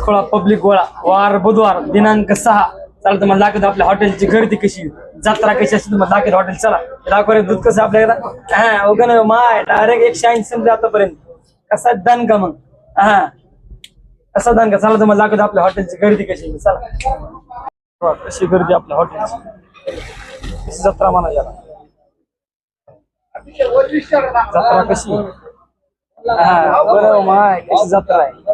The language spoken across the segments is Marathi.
खोळा पब्लिक गोळा. वार बुधवार दिनांक सहा. चला तुम्हाला दाखवत आपल्या हॉटेलची गर्दी कशी. जत्रा कशी असेल तुम्हाला दाखवत हॉटेल चला दाखवले दूध कसं आपल्याकडे हा ओके माय डायरेक्ट एकशे ऐंशी समजा आतापर्यंत. कसा दण का मग? हा. कसा दण का? चला तुम्हाला दाखवत आपल्या हॉटेलची गर्दी कशी. चला. कशी गर्दी आपल्या हॉटेलची जत्रा म्हणा याला. जत्रा कशी? हा बरं माय कशी जत्रा आहे.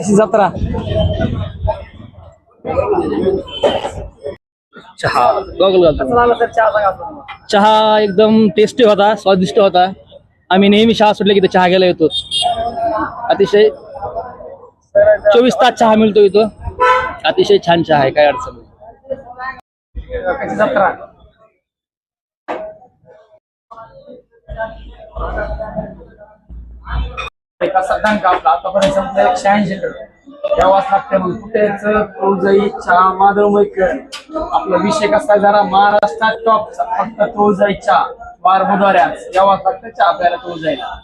अशी जत्रा चहा. गॉगल घालतो चहा एकदम टेस्टी होता स्वादिष्ट होता. आम्ही नेहमी चहा सुटले की चहा घ्यायला येतो. अतिशय चोवीस तास चहा मिळतो इथं. अतिशय छान चहा आहे काय अडचण कुठेच चहा माधवमयकर आपला विषय कसा जरा महाराष्ट्रात टॉपचा फक्त तो जायच्या बार बुधवाऱ्या फक्त लागतं चहा प्यायला तुळजाईला